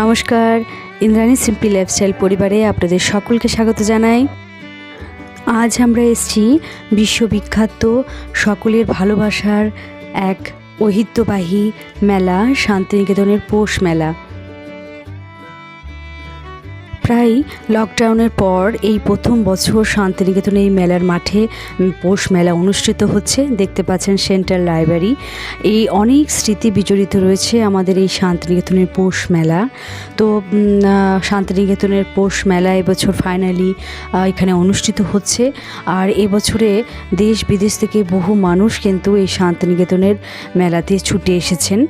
নমস্কার, Indrani simple lifestyle পরিবারে আপনাদের সকলকে স্বাগত জানাই। আজ আমরা এসেছি বিশ্ববিখ্যাত সকলের ভালোবাসার এক ঐতিহ্যবাহী মেলা, শান্তিনিকেতনের পৌষ মেলা। প্রায় লকডাউনের পর এই প্রথম বছর শান্তিনিকেতনে এই মেলার মাঠে পৌষ মেলা অনুষ্ঠিত হচ্ছে। দেখতে পাচ্ছেন সেন্ট্রাল লাইব্রেরি। এই অনেক স্মৃতি বিজড়িত রয়েছে আমাদের এই শান্তিনিকেতনের পৌষ মেলা। তো শান্তিনিকেতনের পৌষ মেলা এবছর ফাইনালি এখানে অনুষ্ঠিত হচ্ছে। আর এবছরে দেশ বিদেশ থেকে বহু মানুষ কিন্তু এই শান্তিনিকেতনের মেলাতে ছুটে এসেছেন।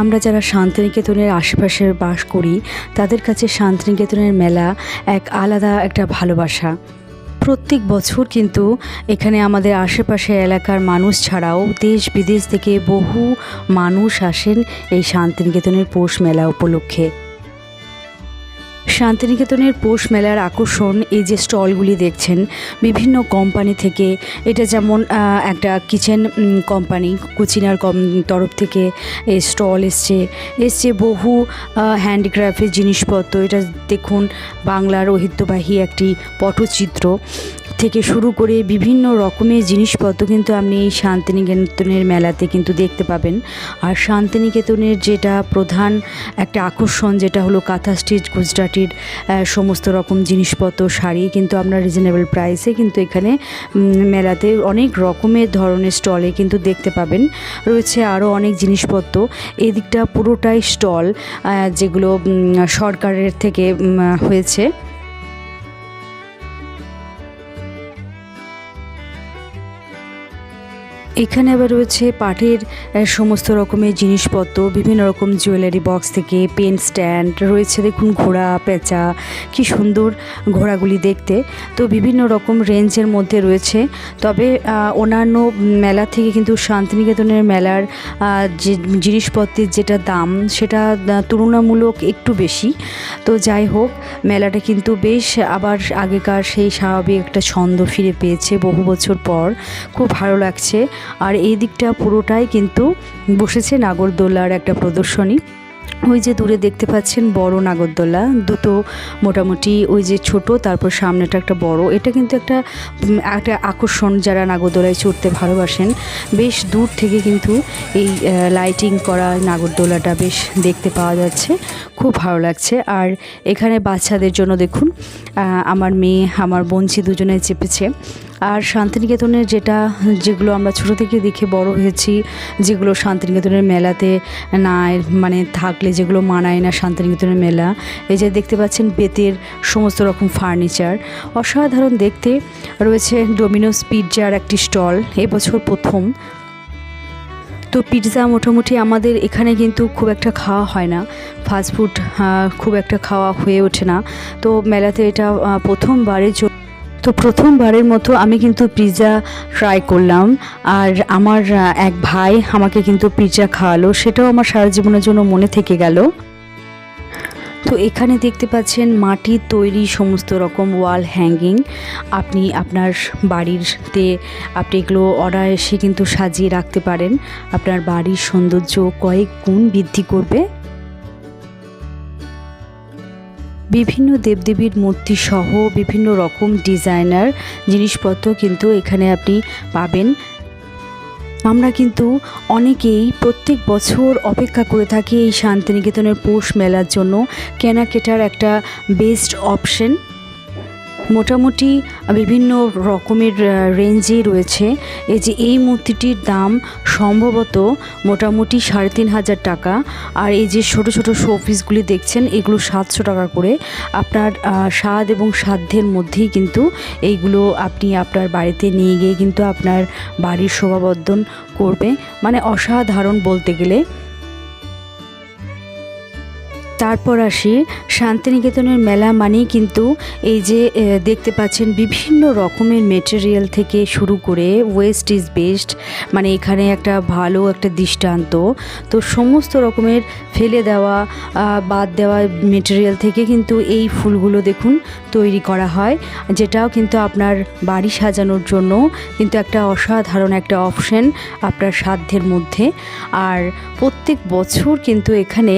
আমরা যারা শান্তিনিকেতনের আশেপাশে বাস করি, তাদের কাছে শান্তিনিকেতনের মেলা এক আলাদা একটা ভালোবাসা। প্রত্যেক বছর কিন্তু এখানে আমাদের আশেপাশে এলাকার মানুষ ছাড়াও দেশ বিদেশ থেকে বহু মানুষ আসেন এই শান্তিনিকেতনের পৌষ মেলা উপলক্ষে। শান্তিনিকেতনের পৌষ মেলার আকর্ষণ এই যে স্টলগুলি দেখছেন, বিভিন্ন কোম্পানি থেকে, এটা যেমন একটা কিচেন কোম্পানি, কুচিনার তরফ থেকে এই স্টল এসছে। এসছে বহু হ্যান্ডিক্রাফটের জিনিসপত্র। এটা দেখুন, বাংলার ঐতিহ্যবাহী একটি পটচিত্র। থেকে শুরু করে বিভিন্ন রকমের জিনিসপত্র কিন্তু আপনি এই শান্তিনিকেতনের মেলাতে কিন্তু দেখতে পাবেন। আর শান্তিনিকেতনের যেটা প্রধান একটা আকর্ষণ, যেটা হলো কাঁথা স্টিচ, গুজরাটির আহ, সমস্ত রকম জিনিসপত্র শাড়ি কিন্তু আপনার রিজনেবল প্রাইসে কিন্তু এখানে মেলাতে অনেক রকমের ধরনের স্টলে কিন্তু দেখতে পাবেন। রয়েছে আরও অনেক জিনিসপত্র। এদিকটা পুরোটাই স্টল যেগুলো সরকারের থেকে হয়েছে। এখানে আবার রয়েছে পাটের সমস্ত রকমের জিনিসপত্র, বিভিন্ন রকম জুয়েলারি বক্স থেকে পেন স্ট্যান্ড রয়েছে দেখুন ঘোড়া, পেঁচা, কি সুন্দর ঘোড়াগুলি দেখতে। তো বিভিন্ন রকম রেঞ্জের মধ্যে রয়েছে। তবে অন্যান্য মেলা থেকে কিন্তু শান্তিনিকেতনের মেলার যে জিনিসপত্রের যেটা দাম, সেটা তুলনামূলক একটু বেশি। তো যাই হোক, মেলাটা কিন্তু বেশ আবার আগেকার সেই স্বাভাবিক একটা ছন্দ ফিরে পেয়েছে বহু বছর পর। খুব ভালো লাগছে। আর এই দিকটা পুরোটাই কিন্তু বসেছে নাগরদোলার একটা প্রদর্শনী। ওই যে দূরে দেখতে পাচ্ছেন বড় নাগরদোলা, দুটো মোটামুটি ওই যে ছোট, তারপর সামনেটা একটা বড়। এটা কিন্তু একটা একটা আকর্ষণ যারা নাগরদোলায় চড়তে ভালোবাসেন। বেশ দূর থেকে কিন্তু এই লাইটিং করা নাগরদোলাটা বেশ দেখতে পাওয়া যাচ্ছে। খুব ভালো লাগছে। আর এখানে বাচ্চাদের জন্য দেখুন আমার মেয়ে, আমার বোনছি দুজনে চেপেছে। আর শান্তিনিকেতনের যেটা, যেগুলো আমরা ছোটো থেকে দেখে বড় হয়েছি, যেগুলো শান্তিনিকেতনের মেলাতে না মানে থাকলে যেগুলো মানায় না শান্তিনিকেতনের মেলা, এই যে দেখতে পাচ্ছেন বেতের সমস্ত রকম ফার্নিচার। অসাধারণ দেখতে, রয়েছে ডোমিনোস পিৎজার একটি স্টল, এবছর প্রথম। তো পিৎজা মোটামুটি আমাদের এখানে কিন্তু খুব একটা খাওয়া হয় না ফাস্টফুড খুব একটা খাওয়া হয়ে ওঠে না। তো মেলাতে এটা প্রথমবারের জন্য তো প্রথমবারের মতো আমি কিন্তু পিৎজা ট্রাই করলাম। আর আমার এক ভাই আমাকে কিন্তু পিৎজা খাওয়ালো। সেটাও আমার সারা জীবনের জন্য মনে থেকে গেল। তো এখানে দেখতে পাচ্ছেন মাটির তৈরি সমস্ত রকম ওয়াল হ্যাঙ্গিং আপনি আপনার বাড়িরতে আপনি এগুলো অর্ডার এসে কিন্তু সাজিয়ে রাখতে পারেন। আপনার বাড়ির সৌন্দর্য কয়েক গুণ বৃদ্ধি করবে। বিভিন্ন দেবদেবীর মূর্তি সহ বিভিন্ন রকম ডিজাইনার জিনিসপত্র কিন্তু এখানে আপনি পাবেন। আমরা কিন্তু অনেকেই প্রত্যেক বছর অপেক্ষা করে থাকি এই শান্তিনিকেতনের পৌষ মেলার জন্য কেনাকেটার একটা বেস্ট অপশন মোটামুটি বিভিন্ন রকমের রেঞ্জেই রয়েছে। এই যে এই মূর্তিটির দাম সম্ভবত মোটামুটি সাড়ে তিন হাজার টাকা। আর এই যে ছোটো ছোটো শোপিসগুলি দেখছেন, এগুলো সাতশো টাকা করে। আপনার স্বাদ এবং সাধ্যের মধ্যেই কিন্তু এইগুলো আপনি আপনার বাড়িতে নিয়ে গিয়ে কিন্তু আপনার বাড়ির শোভাবর্ধন করবে। মানে অসাধারণ বলতে গেলে। তারপর আসি শান্তিনিকেতনের মেলা মানেই কিন্তু এই যে দেখতে পাচ্ছেন বিভিন্ন রকমের মেটেরিয়াল থেকে শুরু করে ওয়েস্ট ইজ বেস্ট মানে এখানে একটা ভালো একটা দৃষ্টান্ত। তো সমস্ত রকমের ফেলে দেওয়া বাদ দেওয়া মেটেরিয়াল থেকে কিন্তু এই ফুলগুলো দেখুন তৈরি করা হয়, যেটাও কিন্তু আপনার বাড়ি সাজানোর জন্য কিন্তু একটা অসাধারণ একটা অপশন আপনার সাধ্যের মধ্যে। আর প্রত্যেক বছর কিন্তু এখানে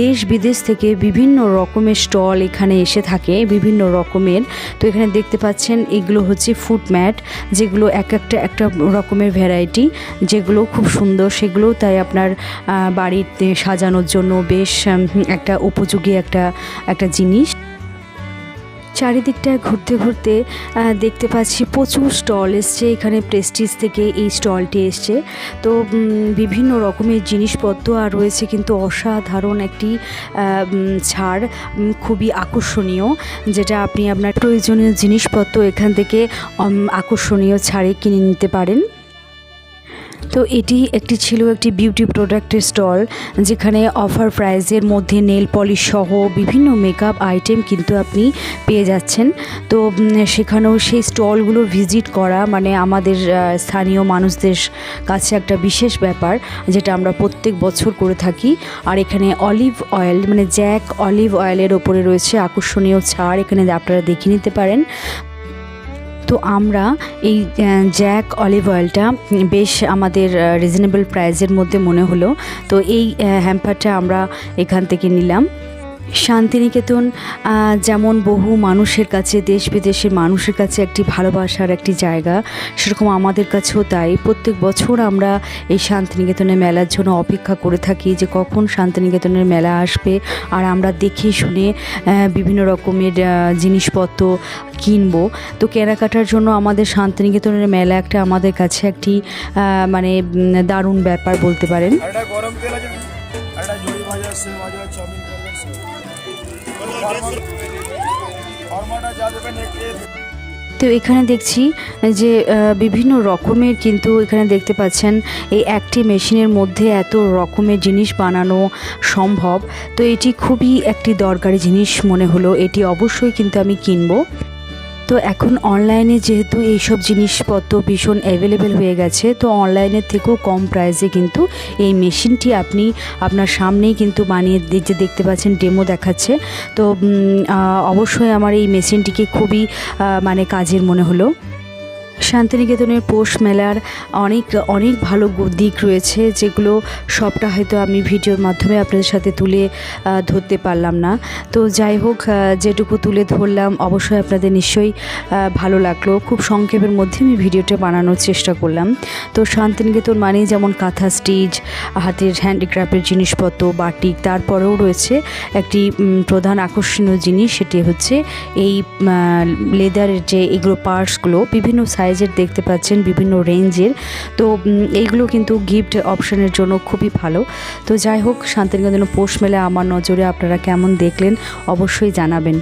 দেশ বিদেশ থেকে বিভিন্ন রকমের স্টল এখানে এসে থাকে, বিভিন্ন রকমের। তো এখানে দেখতে পাচ্ছেন, এগুলো হচ্ছে ফুট ম্যাট যেগুলো এক একটা একটা রকমের ভ্যারাইটি যেগুলো খুব সুন্দর। সেগুলো তাই আপনার বাড়িতে সাজানোর জন্য বেশ একটা উপযোগী একটা একটা জিনিস। চারিদিকটা ঘুরতে ঘুরতে দেখতে পাচ্ছি প্রচুর স্টল এসছে। এখানে প্রেস্টিজ থেকে এই স্টলটি এসছে। তো বিভিন্ন রকমের জিনিসপত্র আর রয়েছে কিন্তু অসাধারণ একটি ছাড় খুবই আকর্ষণীয়, যেটা আপনি আপনার প্রয়োজনীয় জিনিসপত্র এখান থেকে আকর্ষণীয় ছাড়ে কিনে নিতে পারেন। তো এটি একটি ছিল একটি বিউটি প্রোডাক্টের স্টল যেখানে অফার প্রাইজের মধ্যে নেল পলিশ সহ বিভিন্ন মেকআপ আইটেম কিন্তু আপনি পেয়ে যাচ্ছেন। তো সেখানেও সেই স্টলগুলো ভিজিট করা মানে আমাদের স্থানীয় মানুষদের কাছে একটা বিশেষ ব্যাপার, যেটা আমরা প্রত্যেক বছর করে থাকি। আর এখানে অলিভ অয়েল মানে জ্যাক অলিভ অয়েলের ওপরে রয়েছে আকর্ষণীয় ছাড়, এখানে আপনারা দেখে নিতে পারেন। তো আমরা এই জ্যাক অলিভ অয়েলটা বেশ আমাদের রিজনেবল প্রাইসের মধ্যে মনে হলো। তো এই হ্যাম্পারটা আমরা এখান থেকে নিলাম। শান্তিনিকেতন যেমন বহু মানুষের কাছে দেশ বিদেশের মানুষের কাছে একটি ভালোবাসার একটি জায়গা, সেরকম আমাদের কাছেও তাই। প্রত্যেক বছর আমরা এই শান্তিনিকেতনের মেলার জন্য অপেক্ষা করে থাকি যে কখন শান্তিনিকেতনের মেলা আসবে, আর আমরা দেখে শুনে বিভিন্ন রকমের জিনিসপত্র কিনবো। তো কেনাকাটার জন্য আমাদের শান্তিনিকেতনের মেলা একটা আমাদের কাছে একটি মানে দারুণ ব্যাপার বলতে পারেন। গরম তেল আছে তো এখানে দেখছি যে বিভিন্ন রকমের কিন্তু এখানে দেখতে পাচ্ছেন এই একটি মেশিনের মধ্যে এত রকমের জিনিস বানানো সম্ভব। তো এটি খুবই একটি দরকারি জিনিস মনে হলো। এটি অবশ্যই কিন্তু আমি কিনবো। তো এখন অনলাইনে যেহেতু এইসব জিনিসপত্র ভীষণ অ্যাভেলেবেল হয়ে গেছে, তো অনলাইনের থেকেও কম প্রাইসে কিন্তু এই মেশিনটি আপনি আপনার সামনেই কিন্তু বানিয়ে যে দেখতে পাচ্ছেন ডেমো দেখাচ্ছে। তো অবশ্যই আমার এই মেশিনটিকে খুবই মানে কাজের মনে হলো। শান্তিনিকেতনের পৌষ মেলার অনেক অনেক ভালো দিক রয়েছে, যেগুলো সবটা হয়তো আমি ভিডিওর মাধ্যমে আপনাদের সাথে তুলে ধরতে পারলাম না। তো যাই হোক যেটুকু তুলে ধরলাম, অবশ্যই আপনাদের নিশ্চয়ই ভালো লাগল। খুব সংক্ষেপের মধ্যে আমি ভিডিওটা বানানোর চেষ্টা করলাম। তো শান্তিনিকেতন মানেই যেমন কাঁথা স্টিচ, হাতের হ্যান্ডিক্রাফটের জিনিসপত্র বাটিক তারপরেও রয়েছে একটি প্রধান আকর্ষণীয় জিনিস, সেটি হচ্ছে এই লেদারের যে এগুলো পার্টসগুলো, বিভিন্ন সাইজের দেখতে পাচ্ছেন বিভিন্ন রেঞ্জের তো এইগুলো কিন্তু গিফট অপশনের জন্য খুবই ভালো। তো যাই হোক শান্তিনিকেতন পোষ মেলে আমার নজরে আপনারা কেমন দেখলেন, অবশ্যই জানাবেন।